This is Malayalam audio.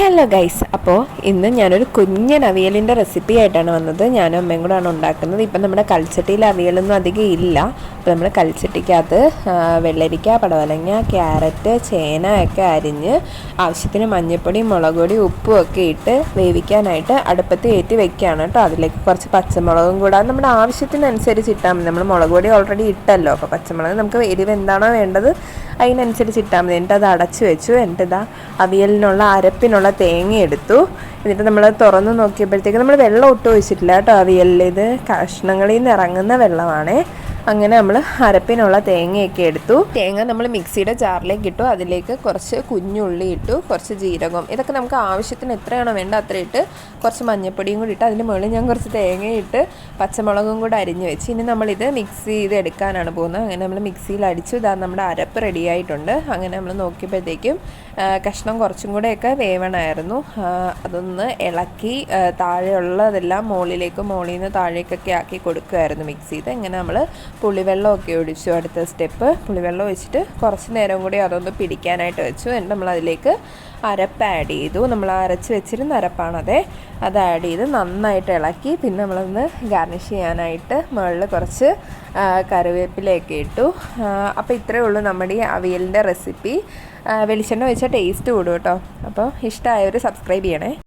ഹലോ ഗൈസ് അപ്പോൾ ഇന്ന് ഞാനൊരു കുഞ്ഞൻ അവിയലിന്റെ റെസിപ്പി ആയിട്ടാണ് വന്നത്. ഞാനും അമ്മയും കൂടെയാണ് ഉണ്ടാക്കുന്നത്. ഇപ്പം നമ്മുടെ കൽച്ചട്ടിയിൽ അവിയലൊന്നും അധികം ഇല്ല. അപ്പോൾ നമ്മൾ കൽച്ചട്ടിക്കകത്ത് വെള്ളരിക്ക പടവലങ്ങ ക്യാരറ്റ് ചേന ഒക്കെ അരിഞ്ഞ് ആവശ്യത്തിന് മഞ്ഞൾപ്പൊടി മുളക് പൊടി ഉപ്പും ഒക്കെ ഇട്ട് വേവിക്കാനായിട്ട് അടുപ്പത്ത് കയറ്റി വെക്കുകയാണ് കേട്ടോ. അതിലേക്ക് കുറച്ച് പച്ചമുളകും കൂടാതെ നമ്മുടെ ആവശ്യത്തിനനുസരിച്ച് ഇട്ടാൽ മതി. നമ്മൾ മുളക് പൊടി ഓൾറെഡി ഇട്ടല്ലോ. അപ്പോൾ പച്ചമുളക് നമുക്ക് എരിവ് എന്താണോ വേണ്ടത് അതിനനുസരിച്ച് ഇട്ടാൽ മതി. എന്നിട്ട് അത് അടച്ചു വെച്ചു. എന്നിട്ട് ഇതാ അവിയലിനുള്ള അരപ്പിനുള്ള തേങ്ങ എടുത്തു. എന്നിട്ട് നമ്മൾ തുറന്ന് നോക്കിയപ്പോഴത്തേക്ക് നമ്മൾ വെള്ളം ഒട്ടും ഒഴിച്ചിട്ടില്ല കേട്ടോ അവിയലിൽ ഇത് കഷ്ണങ്ങളിൽ നിന്ന് ഇറങ്ങുന്ന വെള്ളമാണേ. അങ്ങനെ നമ്മൾ അരപ്പിനുള്ള തേങ്ങയൊക്കെ എടുത്തു. തേങ്ങ നമ്മൾ മിക്സിയുടെ ജാറിലേക്ക് ഇട്ടു. അതിലേക്ക് കുറച്ച് കുഞ്ഞുള്ളി ഇട്ടു. കുറച്ച് ജീരകം. ഇതൊക്കെ നമുക്ക് ആവശ്യത്തിന് എത്രയാണോ വേണ്ട അത്ര ഇട്ട് കുറച്ച് മഞ്ഞൾപ്പൊടിയും കൂടി ഇട്ട് അതിന്റെ മുകളിൽ ഞാൻ കുറച്ച് തേങ്ങ ഇട്ട് പച്ചമുളകും കൂടെ അരിഞ്ഞ് വെച്ച്. ഇനി നമ്മളിത് മിക്സ് ചെയ്ത് എടുക്കാനാണ് പോകുന്നത്. അങ്ങനെ നമ്മൾ മിക്സിയിൽ അടിച്ചു. ഇതാ നമ്മുടെ അരപ്പ് റെഡിയായിട്ടുണ്ട് അങ്ങനെ നമ്മൾ നോക്കിയപ്പോഴത്തേക്കും കഷ്ണം കുറച്ചും കൂടെയൊക്കെ വേവണമായിരുന്നു. അതൊന്ന് ഇളക്കി താഴെയുള്ളതെല്ലാം മുകളിലേക്ക് മുകളിൽ നിന്ന് താഴേക്കൊക്കെ ആക്കി കൊടുക്കുമായിരുന്നു മിക്സ് ചെയ്ത്. ഇങ്ങനെ നമ്മൾ പുളിവെള്ളമൊക്കെ ഒഴിച്ചു അടുത്ത സ്റ്റെപ്പ്. പുളിവെള്ളം ഒഴിച്ചിട്ട് കുറച്ച് നേരം കൂടി അതൊന്ന് പിടിക്കാനായിട്ട് വെച്ചു. എന്നിട്ട് നമ്മൾ അതിലേക്ക് അരപ്പ് ആഡ് ചെയ്തു. നമ്മൾ അരച്ച് വെച്ചിരുന്ന അരപ്പാണത്. അത് ആഡ് ചെയ്ത് നന്നായിട്ട് ഇളക്കി. പിന്നെ നമ്മളൊന്ന് ഗാർണിഷ് ചെയ്യാനായിട്ട് മുകളിൽ കുറച്ച് കറിവേപ്പിലയൊക്കെ ഇട്ടു. അപ്പോൾ ഇത്രയേ ഉള്ളൂ നമ്മുടെ ഈ അവിയലിന്റെ റെസിപ്പി വെളിച്ചെണ്ണ വെച്ചാൽ ടേസ്റ്റ് കൂടും കേട്ടോ. അപ്പോൾ ഇഷ്ടമായവർ സബ്സ്ക്രൈബ് ചെയ്യണേ.